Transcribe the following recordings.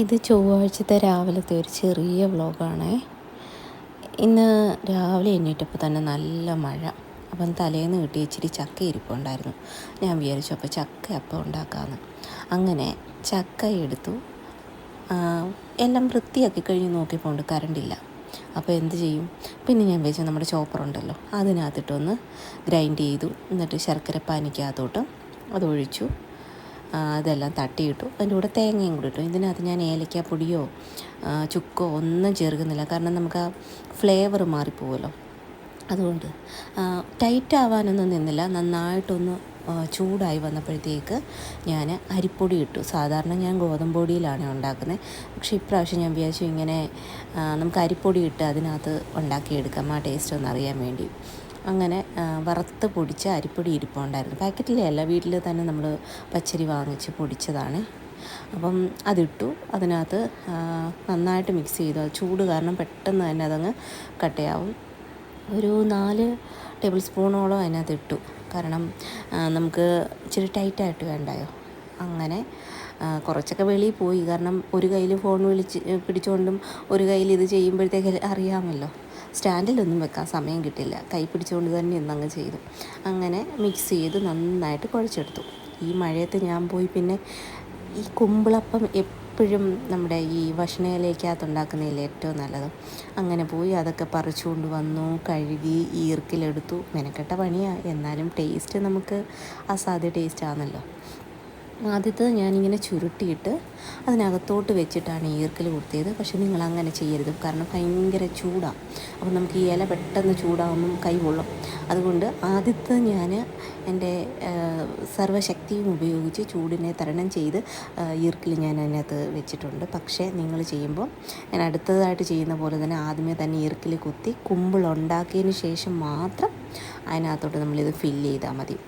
ഇത് ചൊവ്വാഴ്ചത്തെ രാവിലത്തെ ഒരു ചെറിയ വ്ലോഗാണേ ഇന്ന് രാവിലെ എണ്ണീറ്റപ്പോൾ തന്നെ നല്ല മഴ. അപ്പം തലേന്ന് കിട്ടി ഇച്ചിരി ചക്ക ഇരിപ്പുണ്ടായിരുന്നു ഞാൻ വിചാരിച്ചു അപ്പോൾ ചക്ക അപ്പം ഉണ്ടാക്കാമെന്ന് അങ്ങനെ ചക്ക എടുത്തു. എല്ലാം വൃത്തിയാക്കി കഴിഞ്ഞ് നോക്കിയപ്പോൾ ഉണ്ട് കറണ്ടില്ല അപ്പോൾ എന്ത് ചെയ്യും? പിന്നെ ഞാൻ വെച്ച നമ്മുടെ ചോപ്പറുണ്ടല്ലോ അതിനകത്തിട്ടൊന്ന് ഗ്രൈൻഡ് ചെയ്തു. എന്നിട്ട് ശർക്കര പാനിക്കകത്തോട്ട് അതൊഴിച്ചു അതെല്ലാം തട്ടിയിട്ടു. അതിന്റെ കൂടെ തേങ്ങയും കൂടി ഇട്ടു. ഇതിനകത്ത് ഞാൻ ഏലക്കാപ്പൊടിയോ ചുക്കോ ഒന്നും ചേർക്കുന്നില്ല. കാരണം നമുക്ക് ആ ഫ്ലേവർ മാറിപ്പോവുമല്ലോ അതുകൊണ്ട് ടൈറ്റ് ആവാനൊന്നും നിന്നില്ല. നന്നായിട്ടൊന്ന് ചൂടായി വന്നപ്പോഴത്തേക്ക് ഞാൻ അരിപ്പൊടി ഇട്ടു. സാധാരണ ഞാൻ ഗോതമ്പ് പൊടിയിലാണ് ഉണ്ടാക്കുന്നത് പക്ഷേ ഇപ്രാവശ്യം ഞാൻ വിചാരിച്ചു ഇങ്ങനെ നമുക്ക് അരിപ്പൊടി ഇട്ട് അതിനകത്ത് ഉണ്ടാക്കിയെടുക്കാം. ആ ടേസ്റ്റ് ഒന്ന് അറിയാൻ വേണ്ടി. അങ്ങനെ വറുത്ത് പൊടിച്ച അരിപ്പൊടി ഇരിപ്പുണ്ടായിരുന്നു. പാക്കറ്റിലെ അല്ല വീട്ടിൽ തന്നെ നമ്മൾ പച്ചരി വാങ്ങിച്ച് പൊടിച്ചതാണ്. അപ്പം അതിട്ടു. അതിനകത്ത് നന്നായിട്ട് മിക്സ് ചെയ്തു. ചൂട് കാരണം പെട്ടെന്ന് തന്നെ അതങ്ങ് കട്ടയാവും. ഒരു നാല് ടേബിൾ സ്പൂണോളം അതിനകത്ത് ഇട്ടു. കാരണം നമുക്ക് ഇച്ചിരി ടൈറ്റായിട്ട് വേണ്ടായോ? അങ്ങനെ കുറച്ചൊക്കെ വെളിയിൽ പോയി. കാരണം ഒരു കയ്യിൽ ഫോൺ വിളിച്ച് പിടിച്ചുകൊണ്ടും ഒരു കയ്യിൽ ഇത് ചെയ്യുമ്പോഴത്തേക്ക് അറിയാമല്ലോ. സ്റ്റാൻഡിലൊന്നും വെക്കാൻ സമയം കിട്ടില്ല. കൈ പിടിച്ചുകൊണ്ട് തന്നെ ഇന്നങ്ങ് ചെയ്തു. അങ്ങനെ മിക്സ് ചെയ്ത് നന്നായിട്ട് കുഴച്ചെടുത്തു. ഈ മഴയത്ത് ഞാൻ പോയി പിന്നെ ഈ കുമ്പിളപ്പം എപ്പോഴും നമ്മുടെ ഈ ഭക്ഷണയിലേക്കകത്ത് ഉണ്ടാക്കുന്നതിൽ ഏറ്റവും നല്ലത്. അങ്ങനെ പോയി അതൊക്കെ പറിച്ചുകൊണ്ട് വന്നു കഴുകി ഈർക്കിലെടുത്തു. മെനക്കെട്ട പണിയാണ് എന്നാലും ടേസ്റ്റ് നമുക്ക് അസാധ്യ ടേസ്റ്റ് ആണല്ലോ. ആദ്യത്തത് ഞാനിങ്ങനെ ചുരുട്ടിയിട്ട് അതിനകത്തോട്ട് വെച്ചിട്ടാണ് ഈർക്കൽ കൊടുത്തത് പക്ഷേ നിങ്ങൾ അങ്ങനെ ചെയ്യരുത്. കാരണം ഭയങ്കര ചൂടാണ് അപ്പോൾ നമുക്ക് ഈ ഇല പെട്ടെന്ന് ചൂടാവുമ്പം കൈ കൊള്ളും അതുകൊണ്ട് ആദ്യത്തെ ഞാൻ എന്റെ സർവശക്തിയും ഉപയോഗിച്ച് ചൂടിനെ തരണം ചെയ്ത് ഈർക്കിൽ ഞാൻ അതിനകത്ത് വെച്ചിട്ടുണ്ട്. പക്ഷേ നിങ്ങൾ ചെയ്യുമ്പോൾ ഞാൻ അടുത്തതായിട്ട് ചെയ്യുന്ന പോലെ തന്നെ ആദ്യമേ തന്നെ ഈർക്കിൽ കുത്തി കുമ്പിളുണ്ടാക്കിയതിന് ശേഷം മാത്രം അതിനകത്തോട്ട് നമ്മളിത് ഫില്ല് ചെയ്താൽ മതി.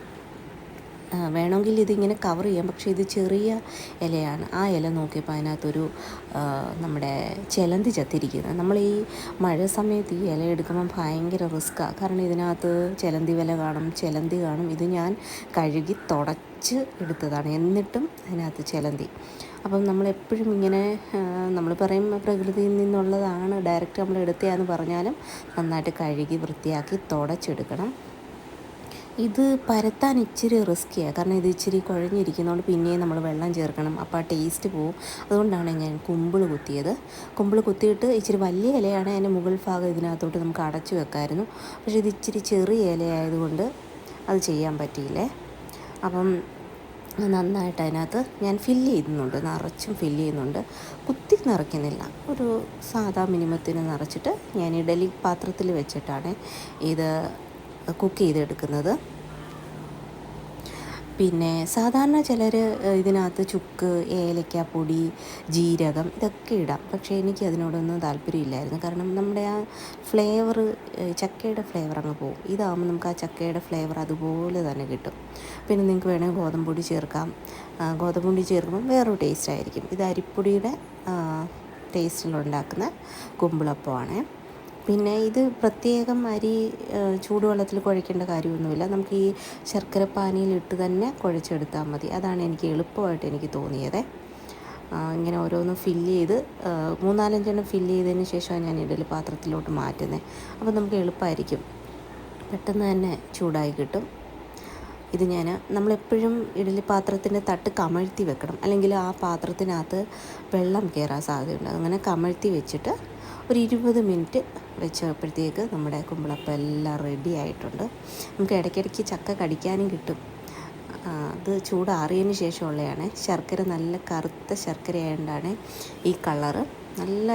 വേണമെങ്കിൽ ഇതിങ്ങനെ കവർ ചെയ്യാം. പക്ഷേ ഇത് ചെറിയ ഇലയാണ്. ആ ഇല നോക്കിയപ്പോൾ അതിനകത്തൊരു നമ്മുടെ ചിലന്തി ചത്തിരിക്കുന്നത് നമ്മൾ ഈ മഴ സമയത്ത് ഈ ഇല എടുക്കുമ്പോൾ ഭയങ്കര റിസ്ക്കാണ് കാരണം ഇതിനകത്ത് ചിലന്തി വില കാണും ചിലന്തി കാണും. ഇത് ഞാൻ കഴുകി തുടച്ച് എടുത്തതാണ്. എന്നിട്ടും അതിനകത്ത് ചിലന്തി. അപ്പം നമ്മളെപ്പോഴും ഇങ്ങനെ നമ്മൾ പറയും പ്രകൃതിയിൽ നിന്നുള്ളതാണ് ഡയറക്റ്റ് നമ്മൾ എടുത്തതാന്ന് പറഞ്ഞാലും നന്നായിട്ട് കഴുകി വൃത്തിയാക്കി തുടച്ചെടുക്കണം. ഇത് പരത്താൻ ഇച്ചിരി റിസ്ക്കിയാണ് കാരണം ഇത് ഇച്ചിരി കുഴഞ്ഞിരിക്കുന്നതുകൊണ്ട് പിന്നെയും നമ്മൾ വെള്ളം ചേർക്കണം. അപ്പോൾ ആ ടേസ്റ്റ് പോവും. അതുകൊണ്ടാണ് ഞാൻ കുമ്പിൾ കുത്തിയത്. കുമ്പിൾ കുത്തിയിട്ട് ഇച്ചിരി വലിയ ഇലയാണ് അതിന്റെ മുകൾ ഭാഗം ഇതിനകത്തോട്ട് നമുക്ക് അടച്ചു വെക്കാമായിരുന്നു പക്ഷേ ഇത് ഇച്ചിരി ചെറിയ ഇലയായതുകൊണ്ട് അത് ചെയ്യാൻ പറ്റിയില്ലേ? അപ്പം നന്നായിട്ട് അതിനകത്ത് ഞാൻ ഫില്ല് ചെയ്യുന്നുണ്ട്. നിറച്ചും ഫില്ല് ചെയ്യുന്നുണ്ട്. കുത്തി നിറയ്ക്കുന്നില്ല. ഒരു സാധാ മിനിമത്തിന് നിറച്ചിട്ട് ഞാൻ ഇഡലി പാത്രത്തിൽ വെച്ചിട്ടാണ് ഇത് കുക്ക് ചെയ്തെടുക്കുന്നത്. പിന്നെ സാധാരണ ചിലർ ഇതിനകത്ത് ചുക്ക് ഏലക്കാപ്പൊടി ജീരകം ഇതൊക്കെ ഇടാം. പക്ഷേ എനിക്ക് അതിനോടൊന്നും താല്പര്യമില്ലായിരുന്നു. കാരണം നമ്മുടെ ആ ഫ്ലേവർ ചക്കയുടെ ഫ്ലേവർ അങ്ങ് പോകും ഇതാകുമ്പോൾ നമുക്ക് ആ ചക്കയുടെ ഫ്ലേവർ അതുപോലെ തന്നെ കിട്ടും. പിന്നെ നിങ്ങൾക്ക് വേണമെങ്കിൽ ഗോതമ്പൊടി ചേർക്കാം. ഗോതമ്പൊടി ചേർക്കുമ്പോൾ വേറൊരു ടേസ്റ്റ് ആയിരിക്കും. ഇത് അരിപ്പൊടിയുടെ ടേസ്റ്റിലുണ്ടാക്കുന്ന കുമ്പിളപ്പമാണ്. പിന്നെ ഇത് പ്രത്യേകം അരി ചൂടുവെള്ളത്തിൽ കുഴക്കേണ്ട കാര്യമൊന്നുമില്ല. നമുക്ക് ഈ ശർക്കര പാനിയിലിട്ട് തന്നെ കുഴച്ചെടുത്താൽ മതി. അതാണ് എനിക്ക് എളുപ്പമായിട്ട് എനിക്ക് തോന്നിയത്. ഇങ്ങനെ ഓരോന്ന് ഫില്ല് ചെയ്ത് മൂന്നാലഞ്ചെണ്ണം ഫില്ല് ചെയ്തതിന് ശേഷമാണ് ഞാൻ ഇഡലി പാത്രത്തിലോട്ട് മാറ്റുന്നത്. അപ്പോൾ നമുക്ക് എളുപ്പമായിരിക്കും. പെട്ടെന്ന് തന്നെ ചൂടായി കിട്ടും. ഇത് ഞാൻ നമ്മളെപ്പോഴും ഇഡലി പാത്രത്തിന്റെ തട്ട് കമഴ്ത്തി വെക്കണം. അല്ലെങ്കിൽ ആ പാത്രത്തിനകത്ത് വെള്ളം കയറാൻ സാധ്യതയുണ്ട്. അങ്ങനെ കമഴ്ത്തി വെച്ചിട്ട് ഒരു ഇരുപത് മിനിറ്റ് വെച്ചപ്പോഴത്തേക്ക് നമ്മുടെ കുമ്പിളപ്പം എല്ലാം റെഡി ആയിട്ടുണ്ട്. നമുക്ക് ഇടയ്ക്കിടയ്ക്ക് ചക്ക കടിക്കാനും കിട്ടും. അത് ചൂടാറിയതിന് ശേഷമുള്ളതാണ്. ശർക്കര നല്ല കറുത്ത ശർക്കര ആയതുകൊണ്ടാണ് ഈ കളറ് നല്ല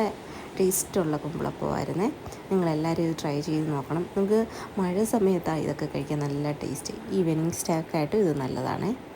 ടേസ്റ്റുള്ള കുമ്പിളപ്പമായിരുന്നേ. നിങ്ങളെല്ലാവരും ഇത് ട്രൈ ചെയ്ത് നോക്കണം. നമുക്ക് മഴ സമയത്താണ് ഇതൊക്കെ കഴിക്കാൻ നല്ല ടേസ്റ്റ് ഈവനിങ് സ്റ്റാക്കായിട്ട് ഇത് നല്ലതാണ്.